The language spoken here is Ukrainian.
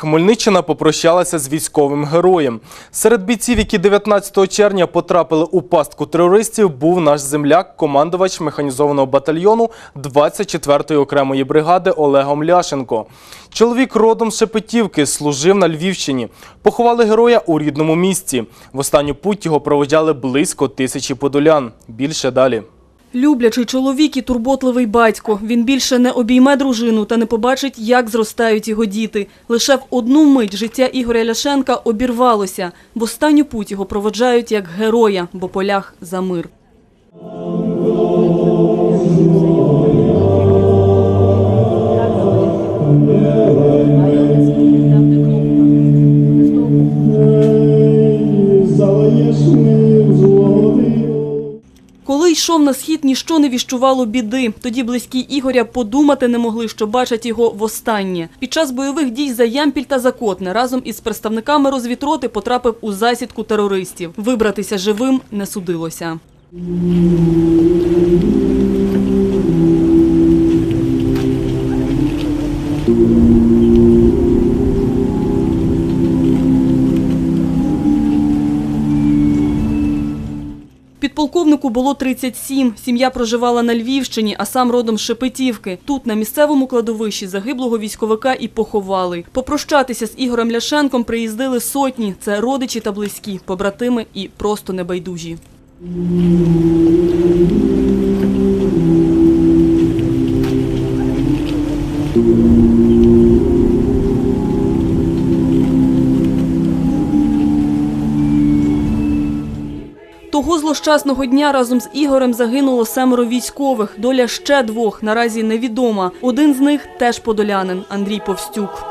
Хмельниччина попрощалася з військовим героєм. Серед бійців, які 19 червня потрапили у пастку терористів, був наш земляк, командувач механізованого батальйону 24-ї окремої бригади Олег Омляшенко. Чоловік родом з Шепетівки служив на Львівщині. Поховали героя у рідному місті. В останню путь його проводжали близько тисячі подолян. Більше далі. Люблячий чоловік і турботливий батько. Він більше не обійме дружину та не побачить, як зростають його діти. Лише в одну мить життя Ігоря Ляшенка обірвалося. В останню путь його проводжають як героя, бо полях за мир. Залаєш мир злотий. Коли йшов на схід, ніщо не віщувало біди. Тоді близькі Ігоря подумати не могли, що бачать його востаннє. Під час бойових дій за Ямпіль та Закотне разом із представниками розвідроти потрапив у засідку терористів. Вибратися живим не судилося. Підполковнику було 37. Сім'я проживала на Львівщині, а сам родом з Шепетівки. Тут, на місцевому кладовищі, загиблого військовика і поховали. Попрощатися з Ігорем Ляшенком приїздили сотні. Це родичі та близькі, побратими і просто небайдужі. Того злощасного дня разом з Ігорем загинуло семеро військових. Доля ще двох наразі невідома. Один з них теж подолянин Андрій Повстюк.